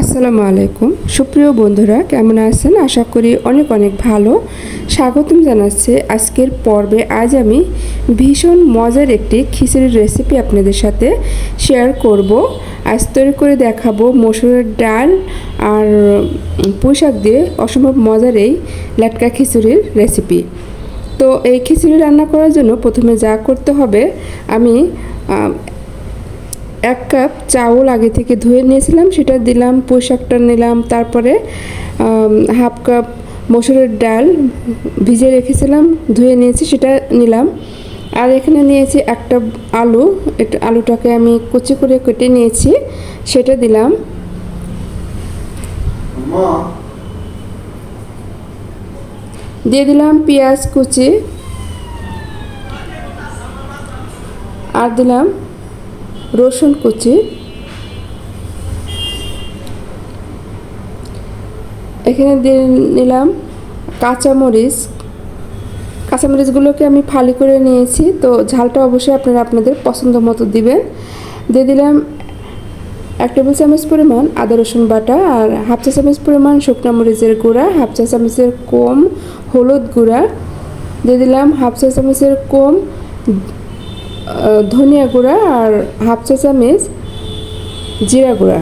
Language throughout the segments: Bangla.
আসসালামু আলাইকুম। সুপ্রিয় বন্ধুরা, কেমন আছেন? আশা করি অনেক অনেক ভালো। স্বাগতম জানাচ্ছি আজকের পর্বে। আজ আমি ভীষণ মজার একটি খিচুড়ির রেসিপি আপনাদের সাথে শেয়ার করব। আজ তৈরি করে দেখাবো মসুরের ডাল আর পোশাক দিয়ে অসম্ভব মজার এই লাটকা খিচুড়ির রেসিপি তো এই খিচুড়ি রান্না করার জন্য প্রথমে যা করতে হবে, আমি এক কাপ চাউল আগে থেকে ধুয়ে নিয়েছিলাম সেটা দিলাম পোশাকটা নিলাম তারপরে হাফ কাপ মসুরের ডাল ভিজে রেখেছিলাম ধুয়ে নিয়েছি সেটা নিলাম। আর এখানে নিয়েছি একটা আলু এটা আলুটাকে আমি কুচি করে কেটে নিয়েছি সেটা দিলাম। দিয়ে দিলাম পেঁয়াজ কুচি। আর দিলাম রসুন কুচি, এখানে দিয়ে নিলাম কাঁচামরিচ। কাঁচামরিচগুলোকে আমি ফালি করে নিয়েছি, তো ঝালটা অবশ্যই আপনারা আপনাদের পছন্দ মতো দিবেন। দিয়ে দিলাম এক টেবিল চামচ পরিমাণ আদা, রসুন বাটা আর হাফ চা চামচ পরিমাণ শুকনো মরিচের গুঁড়া, হাফ চা চামচের কম হলুদ গুঁড়া। দিয়ে দিলাম হাফ চা চামচের কম ধনিয়া গুঁড়া আর হাফ চা চামচ জিরা গুঁড়া।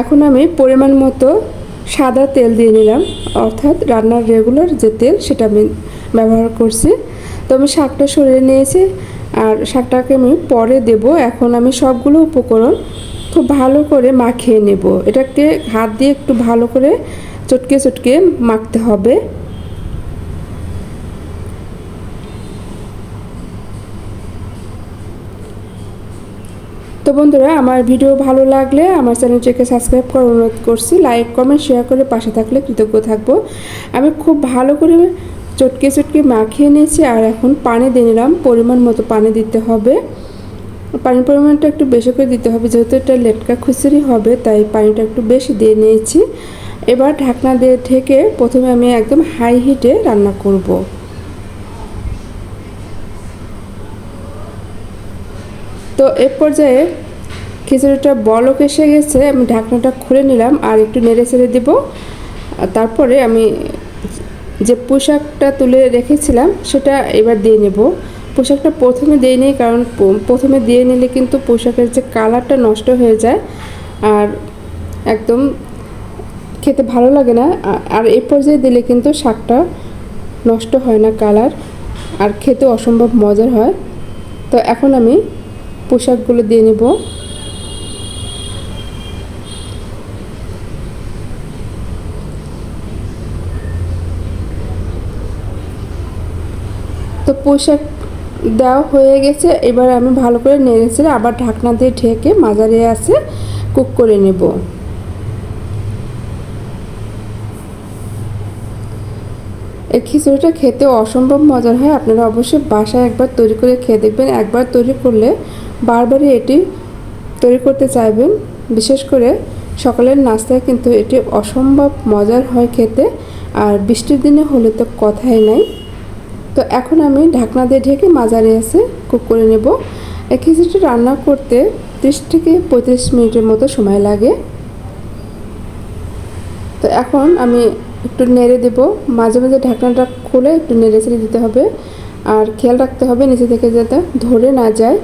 এখন আমি পরিমাণ মতো সাদা তেল দিয়ে নিলাম, অর্থাৎ রান্নার রেগুলার যে তেল সেটা আমি ব্যবহার করছি। তো আমি শাকটা সরিয়ে নিয়েছি আর শাকটাকে আমি পরে দেব। এখন আমি সবগুলো উপকরণ খুব ভালো করে মাখিয়ে নেব। এটাকে হাত দিয়ে একটু ভালো করে চটকে চটকে মাখতে হবে। তো বন্ধুরা, আমার ভিডিও ভালো লাগলে আমার চ্যানেলটিকে সাবস্ক্রাইব করার অনুরোধ করছি। লাইক কমেন্ট শেয়ার করে পাশে থাকলে কৃতজ্ঞ থাকব। আমি খুব ভালো করে চটকে চটকে মাখিয়ে নিয়েছি আর এখন পানি দিয়ে নিলাম। পরিমাণ মতো পানি দিতে হবে। পানির পরিমাণটা একটু বেশি করে দিতে হবে, যেহেতু এটা লেটকা খুচুরি হবে, তাই পানিটা একটু বেশি দিয়ে নিয়েছি। এবার ঢাকনা দিয়ে ঢেকে প্রথমে আমি একদম হাই হিটে রান্না করব। তো এ পর্যায়ে খিচুড়িটা বলক এসে গেছে, আমি ঢাকনাটা খুলে নিলাম আর একটু নেড়ে ছেড়ে দিব। তারপরে আমি যে পোশাকটা তুলে রেখেছিলাম সেটা এবার দিয়ে নেব। পোশাকটা প্রথমে দিয়ে নিই কারণ প্রথমে দিয়ে নিলে কিন্তু পোশাকের যে কালারটা নষ্ট হয়ে যায় আর একদম খেতে ভালো লাগে না। আর এ পর্যায়ে দিলে কিন্তু শাকটা নষ্ট হয় না কালার আর খেতে অসম্ভব মজার হয়। তো এখন আমি পোশাকগুলো দিয়ে নেব। তো পোশাক দেওয়া হয়ে গেছে, এবার আমি ভালো করে নেড়েছে আবার ঢাকনা দিয়ে ঢেকে মাঝারি আছে কুক করে নেব। এই খিচুড়িটা খেতে অসম্ভব মজার হয়, আপনারা অবশ্যই বাসায় একবার তৈরি করে খেয়ে দেখবেন, একবার তৈরি করলে বারবারই এটি তৈরি করতে চাইবেন। বিশেষ করে সকালের নাস্তায় কিন্তু এটি অসম্ভব মজার হয় খেতে, আর বৃষ্টির দিনে হলে তো কথাই নাই। তো এখন আমি ঢাকনা দিয়ে ঢেকে মাঝারি এসে কুক করে নেব। এই খিচুড়িটা রান্না করতে ত্রিশ থেকে পঁয়ত্রিশ মিনিটের মতো সময় লাগে। তো এখন আমি একটু নেড়ে দেব। মাঝে মাঝে ঢাকনাটা খুলে একটু নেড়ে ছেড়ে দিতে হবে। আর খেয়াল রাখতে হবে নিচে থেকে যাতে ধরে না যায়।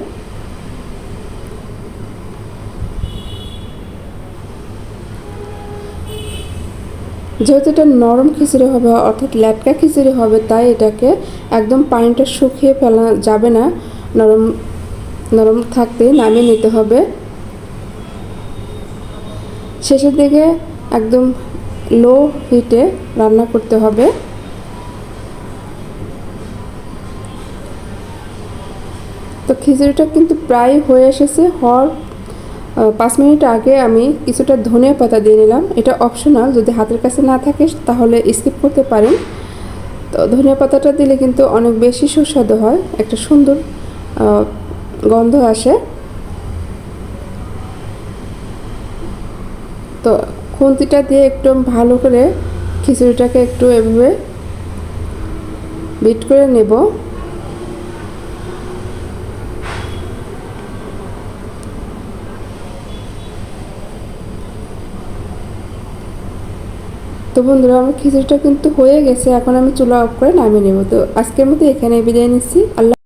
যেহেতু এটা নরম খিচুড়ি হবে, অর্থাৎ ল্যাটকা খিচুড়ি হবে, তাই এটাকে একদম পানিটা শুকিয়ে ফেলা যাবে না। নরম নরম থাকতে নামিয়ে নিতে হবে। শেষের দিকে একদম লো হিটে রান্না করতে হবে। তো খিচুড়িটা কিন্তু প্রায় হয়ে এসেছে, হওয়ার পাঁচ মিনিট আগে আমি কিছুটা ধনিয়া পাতা দিয়ে নিলাম। এটা অপশনাল যদি হাতের কাছে না থাকে তাহলে স্কিপ করতে পারেন। তো ধনিয়া পাতাটা দিলে কিন্তু অনেক বেশি সুস্বাদু হয়, একটা সুন্দর গন্ধ আসে। তো খুন্তিটা দিয়ে একটু ভালো করে খিচুড়িটাকে একটু এভাবে বিট করে নেব। তো বন্ধুরা, আমার খিচুড়িটা কিন্তু হয়ে গেছে। এখন আমি চুলা অফ করে নামিয়ে নেব। তো আজকের মতো এখানে বিদায় নিচ্ছি। আল্লাহ